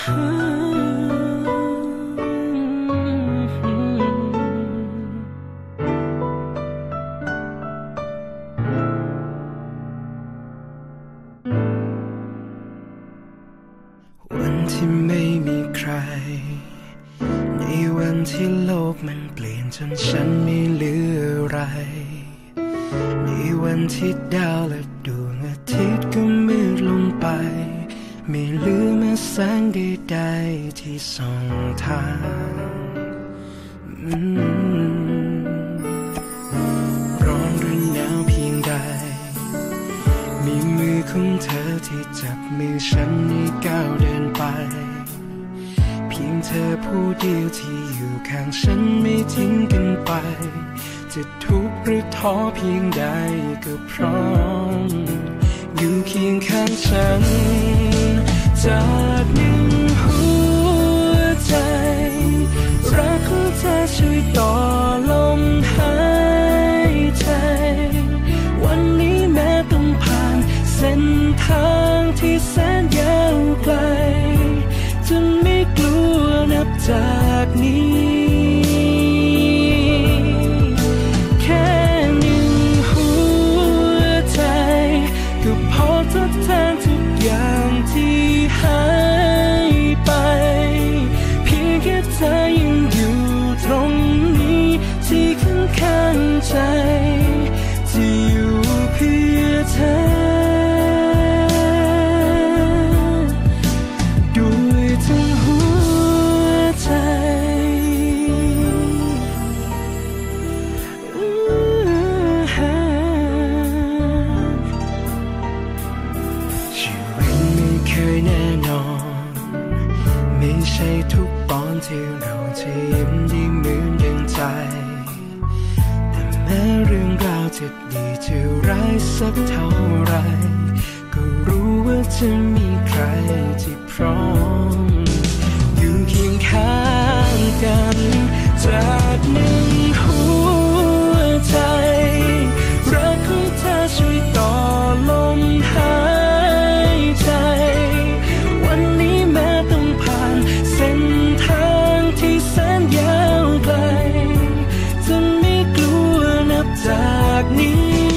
วันที่ไม่มีใคร ในวันที่โลกมันเปลี่ยนจนฉันม่เหลืออะไร ในวันที่ดาวและดวงอาทิตย์ก็มืดลงไป ไม่เหลือ แม้แสงใดๆที่ส่องทางร้อนหรือหนาวเพียงใด มีมือของเธอที่จับมือฉันให้ก้าวเดินไป เพียงเธอผู้เดียวที่อยู่ข้างฉันไม่ทิ้งกันไป จะทุกข์หรือท้อเพียงใดก็พร้อม อยู่เคียงข้างฉัน จากหนึ่งหัวใจ รักของเธอช่วยต่อลมหายใจ วันนี้แม้ต้องผ่านเส้นทางที่แสนยาวไกลจะไม่กลัวนับจากนี้ ใจ ที่อยู่เพื่อเธอด้วยทั้งหัวใจชีวิตไม่เคยแน่นอนไม่ใช่ทุกตอนที่เราจะยิ้มได้เหมือนดังใจ จะดีจะร้ายสักเท่าไร ก็รู้ว่าจะมีใครที่พร้อมอยู่เคียงข้าง